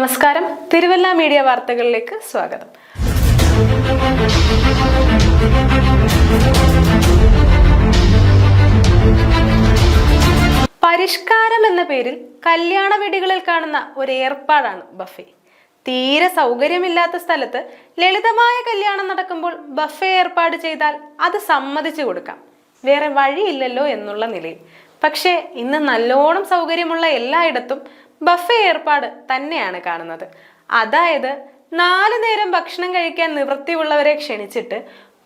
നമസ്കാരം. തിരുവല്ല മീഡിയ വാർത്തകളിലേക്ക് സ്വാഗതം. പരിഷ്കാരം എന്ന പേരിൽ കല്യാണ വീടുകളിൽ കാണുന്ന ഒരു ഏർപ്പാടാണ് ബഫേ. തീരെ സൗകര്യമില്ലാത്ത സ്ഥലത്ത് ലളിതമായ കല്യാണം നടക്കുമ്പോൾ ബഫെ ഏർപ്പാട് ചെയ്താൽ അത് സമ്മതിച്ചു കൊടുക്കാം. വേറെ വഴിയില്ലല്ലോ എന്നുള്ള നിലയിൽ. പക്ഷേ ഇന്ന് നല്ലോണം സൗകര്യമുള്ള എല്ലായിടത്തും ബഫെ ഏർപ്പാട് തന്നെയാണ് കാണുന്നത്. അതായത് നാലു നേരം ഭക്ഷണം കഴിക്കാൻ നിവൃത്തിയുള്ളവരെ ക്ഷണിച്ചിട്ട്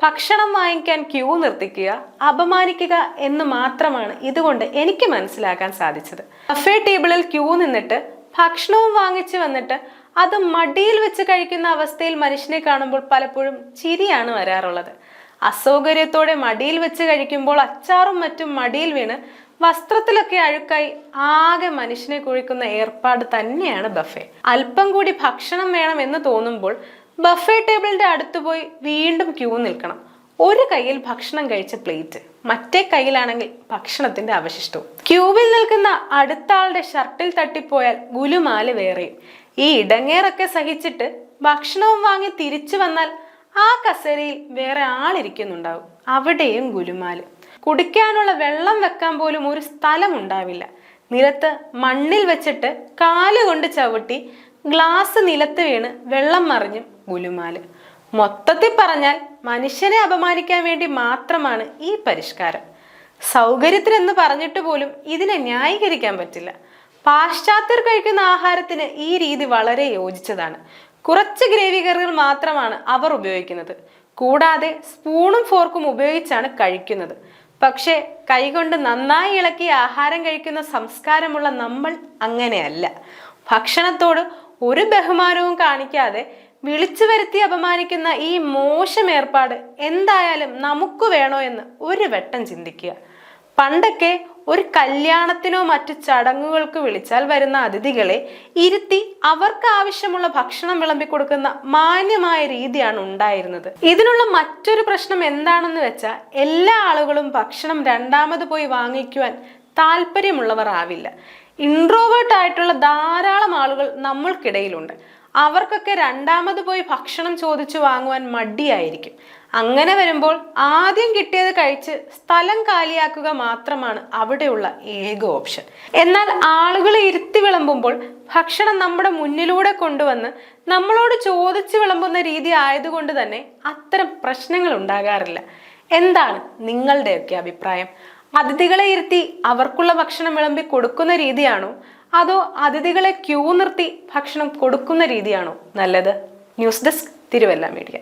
ഭക്ഷണം വാങ്ങിക്കാൻ ക്യൂ നിർത്തിക്കുക അപമാനിക്കുക എന്ന് മാത്രമാണ് ഇതുകൊണ്ട് എനിക്ക് മനസ്സിലാക്കാൻ സാധിച്ചത്. ബഫേ ടേബിളിൽ ക്യൂ നിന്നിട്ട് ഭക്ഷണവും വാങ്ങിച്ചു വന്നിട്ട് അത് മടിയിൽ വെച്ച് കഴിക്കുന്ന അവസ്ഥയിൽ മനുഷ്യനെ കാണുമ്പോൾ പലപ്പോഴും ചിരിയാണ് വരാറുള്ളത്. അസൗകര്യത്തോടെ മടിയിൽ വെച്ച് കഴിക്കുമ്പോൾ അച്ചാറും മറ്റും മടിയിൽ വീണ് വസ്ത്രത്തിലൊക്കെ അഴുക്കായി ആകെ മനുഷ്യനെ കുഴിക്കുന്ന ഏർപ്പാട് തന്നെയാണ് ബഫെ. അല്പം കൂടി ഭക്ഷണം വേണം എന്ന് തോന്നുമ്പോൾ ബഫെ ടേബിളിന്റെ അടുത്ത് പോയി വീണ്ടും ക്യൂ നിൽക്കണം. ഒരു കയ്യിൽ ഭക്ഷണം കഴിച്ച പ്ലേറ്റ് മറ്റേ കയ്യിലാണെങ്കിൽ ഭക്ഷണത്തിന്റെ അവശിഷ്ടവും. ക്യൂവിൽ നിൽക്കുന്ന അടുത്ത ആളുടെ ഷർട്ടിൽ തട്ടിപ്പോയാൽ ഗുലുമാൽ വേറെയും. ഈ ഇടങ്ങേറൊക്കെ സഹിച്ചിട്ട് ഭക്ഷണവും വാങ്ങി തിരിച്ചു വന്നാൽ ആ കസേരയിൽ വേറെ ആളിരിക്കുന്നുണ്ടാവും. അവിടെയും ഗുലുമാൽ കുടിക്കാനുള്ള വെള്ളം വെക്കാൻ പോലും ഒരു സ്ഥലം ഉണ്ടാവില്ല നിലത്ത് മണ്ണിൽ വെച്ചിട്ട് കാലുകൊണ്ട് ചവിട്ടി ഗ്ലാസ് നിലത്ത് വീണ് വെള്ളം മറിഞ്ഞും ഗുലുമാൽ മൊത്തത്തിൽ പറഞ്ഞാൽ മനുഷ്യനെ അപമാനിക്കാൻ വേണ്ടി മാത്രമാണ് ഈ പരിഷ്കാരം. സൗകര്യത്തിനെന്ന് പറഞ്ഞിട്ട് പോലും ഇതിനെ ന്യായീകരിക്കാൻ പറ്റില്ല. പാശ്ചാത്യർ കഴിക്കുന്ന ആഹാരത്തിന് ഈ രീതി വളരെ യോജിച്ചതാണ്. കുറച്ച് ഗ്രേവി കറികൾ മാത്രമാണ് അവർ ഉപയോഗിക്കുന്നത്. കൂടാതെ സ്പൂണും ഫോർക്കും ഉപയോഗിച്ചാണ് കഴിക്കുന്നത്. പക്ഷേ കൈകൊണ്ട് നന്നായി ഇളക്കി ആഹാരം കഴിക്കുന്ന സംസ്കാരമുള്ള നമ്മൾ അങ്ങനെയല്ല. ഭക്ഷണത്തോട് ഒരു ബഹുമാനവും കാണിക്കാതെ വിളിച്ചു വരുത്തി അപമാനിക്കുന്ന ഈ മോശം ഏർപ്പാട് എന്തായാലും നമുക്ക് വേണോ എന്ന് ഒരു വട്ടം ചിന്തിക്കുക. പണ്ടൊക്കെ ഒരു കല്യാണത്തിനോ മറ്റു ചടങ്ങുകൾക്ക് വിളിച്ചാൽ വരുന്ന അതിഥികളെ ഇരുത്തി അവർക്ക് ആവശ്യമുള്ള ഭക്ഷണം വിളമ്പി കൊടുക്കുന്ന മാന്യമായ രീതിയാണ് ഉണ്ടായിരുന്നത്. ഇതിനുള്ള മറ്റൊരു പ്രശ്നം എന്താണെന്ന് വെച്ചാൽ എല്ലാ ആളുകളും ഭക്ഷണം രണ്ടാമത് പോയി വാങ്ങിക്കുവാൻ താല്പര്യമുള്ളവർ ആവില്ല. ഇൻട്രോവേർട്ട് ആയിട്ടുള്ള ധാരാളം ആളുകൾ നമ്മൾക്കിടയിലുണ്ട്. അവർക്കൊക്കെ രണ്ടാമത് പോയി ഭക്ഷണം ചോദിച്ചു വാങ്ങുവാൻ മടിയായിരിക്കും. അങ്ങനെ വരുമ്പോൾ ആദ്യം കിട്ടിയത് കഴിച്ച് സ്ഥലം കാലിയാക്കുക മാത്രമാണ് അവിടെയുള്ള ഏക ഓപ്ഷൻ. എന്നാൽ ആളുകളെ ഇരുത്തി വിളമ്പുമ്പോൾ ഭക്ഷണം നമ്മുടെ മുന്നിലൂടെ കൊണ്ടുവന്ന് നമ്മളോട് ചോദിച്ചു വിളമ്പുന്ന രീതി ആയതുകൊണ്ട് തന്നെ അത്തരം പ്രശ്നങ്ങൾ ഉണ്ടാകാറില്ല. എന്താണ് നിങ്ങളുടെയൊക്കെ അഭിപ്രായം? അതിഥികളെ ഇരുത്തി അവർക്കുള്ള ഭക്ഷണം വിളമ്പി കൊടുക്കുന്ന രീതിയാണോ? അതോ അതിഥികളെ ക്യൂ നിർത്തി ഭക്ഷണം കൊടുക്കുന്ന രീതിയാണോ നല്ലത്? News desk Thiruvalla media.